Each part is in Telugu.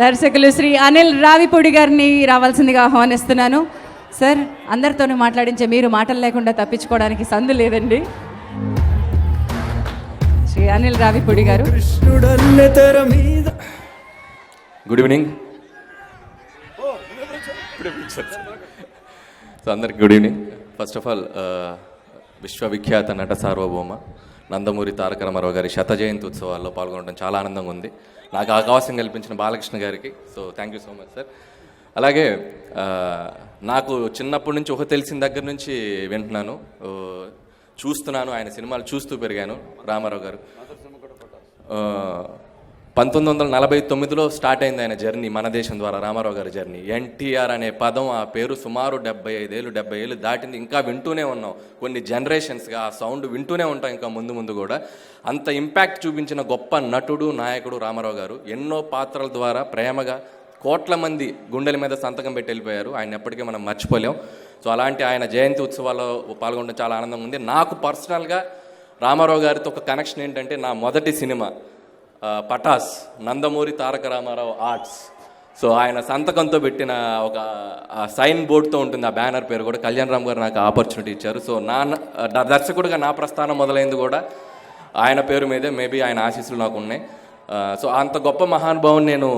దర్శకులు శ్రీ అనిల్ రావిపూడి గారిని రావాల్సిందిగా ఆహ్వానిస్తున్నాను. సార్ అందరితోనూ మాట్లాడించే మీరు మాటలు లేకుండా తప్పించుకోవడానికి సందు లేదండి. Shri Anil Ravipudi garu. Good evening so అందరికి good evening first of all విశ్వవిఖ్యాత నట సార్వభౌమ నందమూరి తారక రామారావు గారి శత జయంతి ఉత్సవాల్లో పాల్గొనడం చాలా ఆనందంగా ఉంది. నాకు అవకాశం కల్పించిన బాలకృష్ణ గారికి so thank you so much sir అలాగే నాకు చిన్నప్పటి నుంచి ఒక తెలిసిన దగ్గర నుంచి వింటున్నాను. చూస్తున్నాను ఆయన సినిమాలు చూస్తూ పెరిగాను. రామారావు గారు. పంతొమ్మిది వందల నలభై తొమ్మిదిలో స్టార్ట్ అయింది ఆయన జర్నీ మన దేశం ద్వారా రామారావు గారి జర్నీ ఎన్టీఆర్ అనే పదం ఆ పేరు సుమారు డెబ్బై ఐదేళ్ళు డెబ్బై ఏళ్ళు దాటింది. ఇంకా వింటూనే ఉన్నాం. కొన్ని జనరేషన్స్గా ఆ సౌండ్ వింటూనే ఉంటాం ఇంకా ముందు ముందు కూడా. అంత ఇంపాక్ట్ చూపించిన గొప్ప నటుడు నాయకుడు రామారావు గారు ఎన్నో పాత్రల ద్వారా ప్రేమగా కోట్ల మంది గుండెల మీద సంతకం పెట్టి వెళ్ళిపోయారు. ఆయన ఎప్పటికీ మనం మర్చిపోలేం. సో అలాంటి ఆయన జయంతి ఉత్సవాల్లో పాల్గొనడం చాలా ఆనందంగా ఉంది. నాకు పర్సనల్గా రామారావు గారితో ఒక కనెక్షన్ ఏంటంటే నా మొదటి cinema. Pataas Nandamuri Taraka Ramarao arts. So ఆయన సంతకంతో పెట్టిన ఒక సైన్ బోర్డ్తో ఉంటుంది ఆ బ్యానర్ పేరు కూడా. కళ్యాణ్ రామ్ గారు నాకు ఆపర్చునిటీ ఇచ్చారు. సో నా దర్శకుడిగా నా ప్రస్థానం మొదలైంది కూడా ఆయన పేరు మీదే. మేబీ ఆయన ఆశీస్సులు నాకు ఉన్నాయి. సో అంత గొప్ప మహానుభావుని నేను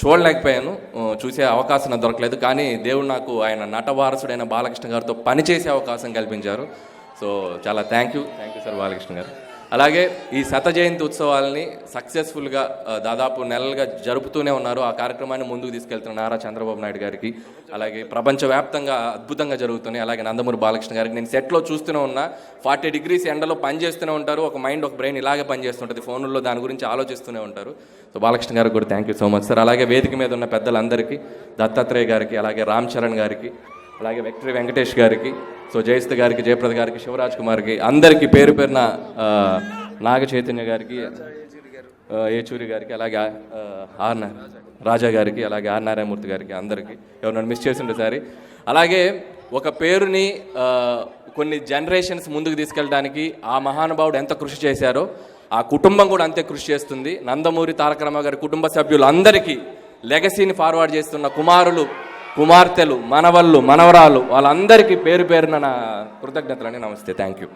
చూడలేకపోయాను. చూసే అవకాశం నాకు దొరకలేదు. కానీ దేవుడు నాకు ఆయన నట వారసుడైన బాలకృష్ణ గారితో పనిచేసే అవకాశం కల్పించారు. సో చాలా thank you. Thank you sir Balakrishna garu. అలాగే ఈ శత జయంతి ఉత్సవాలని సక్సెస్ఫుల్గా దాదాపు నెలలుగా జరుపుతూనే ఉన్నారు. ఆ కార్యక్రమాన్ని ముందుకు తీసుకెళ్తున్న నారా చంద్రబాబు నాయుడు గారికి అలాగే ప్రపంచవ్యాప్తంగా అద్భుతంగా జరుగుతున్నాయి. అలాగే నందమూరి బాలకృష్ణ గారికి నేను సెట్లో చూస్తూనే ఉన్నా ఫార్టీ డిగ్రీస్ ఎండలో పనిచేస్తూనే ఉంటారు. ఒక మైండ్ ఒక బ్రెయిన్ ఇలాగే పనిచేస్తుంటుంది. ఫోన్లో దాని గురించి ఆలోచిస్తూనే ఉంటారు. సో బాలకృష్ణ గారికి కూడా thank you so much sir. అలాగే వేదిక మీద ఉన్న పెద్దలందరికీ దత్తాత్రేయ గారికి అలాగే రామ్ చరణ్ గారికి అలాగే వెక్టరీ వెంకటేష్ గారికి సో జయస్థ గారికి జయప్రద గారికి శివరాజ్ కుమార్కి అందరికీ పేరు పేరున నాగ చైతన్య గారికి ఏచూరి గారికి అలాగే ఆర్ రాజా గారికి అలాగే ఆర్ నారాయణమూర్తి గారికి అందరికీ. ఎవరైనా మిస్ చేసిండే సారి అలాగే ఒక పేరుని కొన్ని జనరేషన్స్ ముందుకు తీసుకెళ్ళడానికి ఆ మహానుభావుడు ఎంత కృషి చేశారో ఆ కుటుంబం కూడా అంతే కృషి చేస్తుంది. నందమూరి తారక రామారావు గారి కుటుంబ సభ్యులందరికీ లెగసీని ఫార్వర్డ్ చేస్తున్న కుమారులు కుమార్తెలు మనవళ్ళు మనవరాలు వాళ్ళందరికీ పేరు పేరున నా కృతజ్ఞతలని నమస్తే. Thank you